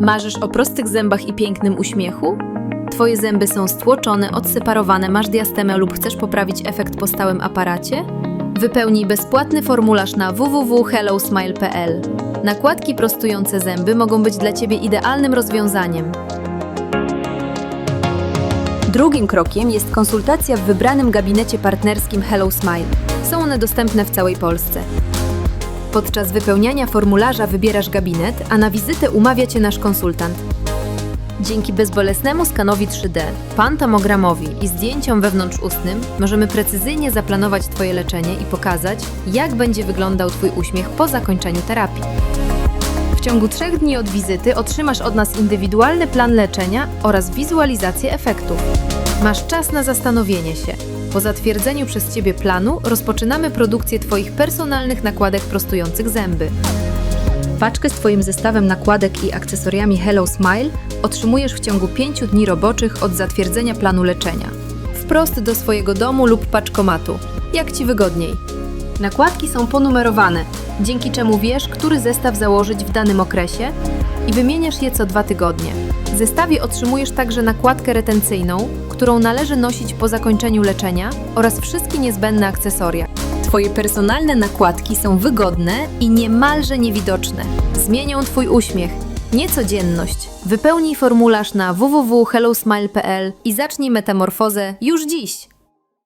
Marzysz o prostych zębach i pięknym uśmiechu? Twoje zęby są stłoczone, odseparowane, masz diastemę lub chcesz poprawić efekt po stałym aparacie? Wypełnij bezpłatny formularz na www.hellosmile.pl. Nakładki prostujące zęby mogą być dla Ciebie idealnym rozwiązaniem. Drugim krokiem jest konsultacja w wybranym gabinecie partnerskim Hello Smile. Są one dostępne w całej Polsce. Podczas wypełniania formularza wybierasz gabinet, a na wizytę umawia Cię nasz konsultant. Dzięki bezbolesnemu skanowi 3D, pantomogramowi i zdjęciom wewnątrzustnym możemy precyzyjnie zaplanować Twoje leczenie i pokazać, jak będzie wyglądał Twój uśmiech po zakończeniu terapii. W ciągu trzech dni od wizyty otrzymasz od nas indywidualny plan leczenia oraz wizualizację efektów. Masz czas na zastanowienie się. Po zatwierdzeniu przez Ciebie planu rozpoczynamy produkcję Twoich personalnych nakładek prostujących zęby. Paczkę z Twoim zestawem nakładek i akcesoriami Hello Smile otrzymujesz w ciągu 5 dni roboczych od zatwierdzenia planu leczenia. Wprost do swojego domu lub paczkomatu, jak Ci wygodniej. Nakładki są ponumerowane, dzięki czemu wiesz, który zestaw założyć w danym okresie i wymieniasz je co dwa tygodnie. W zestawie otrzymujesz także nakładkę retencyjną, którą należy nosić po zakończeniu leczenia oraz wszystkie niezbędne akcesoria. Twoje personalne nakładki są wygodne i niemalże niewidoczne. Zmienią Twój uśmiech, niecodzienność. Wypełnij formularz na www.hellosmile.pl i zacznij metamorfozę już dziś.